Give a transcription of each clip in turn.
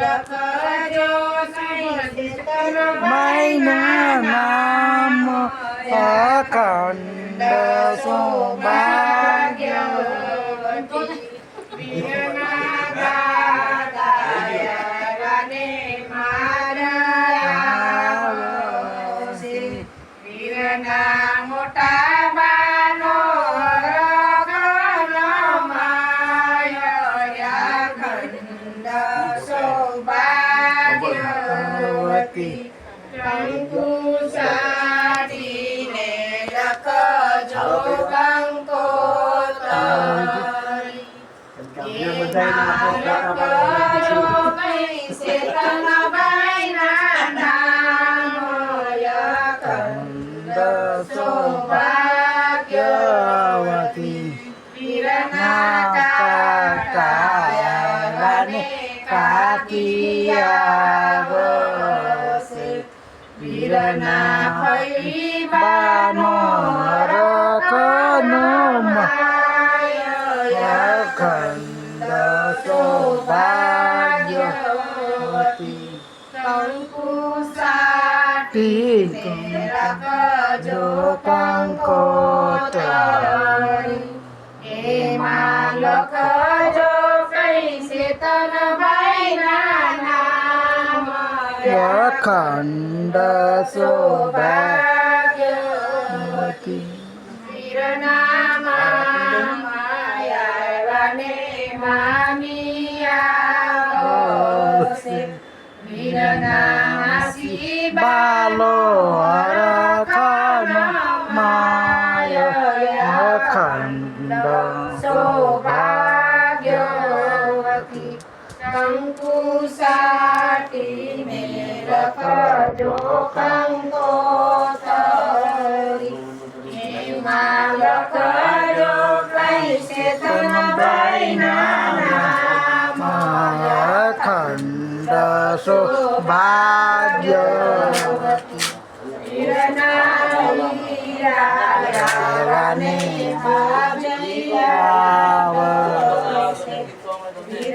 લખજો સંગીતન માયના નામ અખંડ સૌભાગ્ય વીરના સૌભાગ્યવતી કંકુ સાડીને લખજો કંકોતરી લખજો કઈ શેતન કાકાયાને કાકિયાવસે વીરના ફૈબાનો રખનો અખંડ સૌભાગ્યવતી કંકુ સાટીને લખજો કંકોતરી. એમાં લખજો કઈ શેતન ભાઈના નામ અખંડ સૌભાગ્યવતી વીરના માયાને મામિયા કંકુ લખજો ભાઈના નામ. સૌભાગ્યવતી વીરને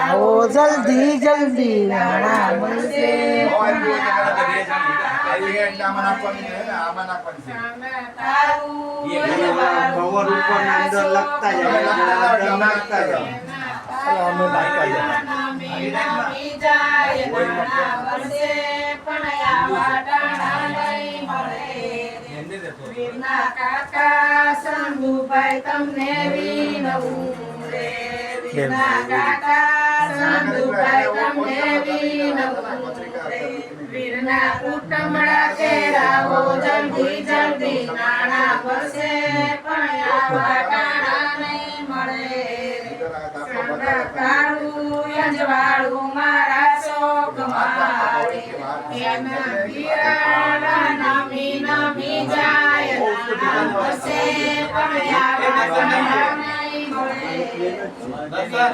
આવો જલ્દી જલ્દી નાણા મળશે લખતા જાય નાખતા જાય જાય. કાકા સંધુભાઈ તમને વિનવું રે વીરના કાકા સંધુભાઈ તમને વિનવું વીરના કુટુંબડા કેરાવો જલ્દી જલ્દી નાણા બસે પણ આવા ટાણા નહીં મળે મારા શોક મારે એના નમી જાય આવા ટાણા નહીં મળે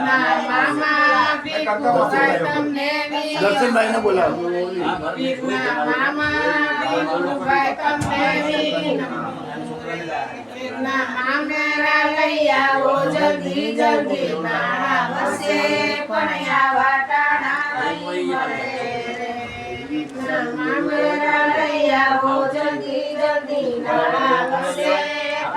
ના મામા ભીખુભાઈ તમને દર્શનભાઈને બોલાવો ભીખના મામા ભીખુભાઈ તમને ભીખના મામેરા લઈ આવો જલ્દી જલ્દી નાણા બસે પણ આવા ટાણા નહીં મળે ભીખના મામેરા લઈ આવો જલ્દી જલ્દી નાણા બસે પણ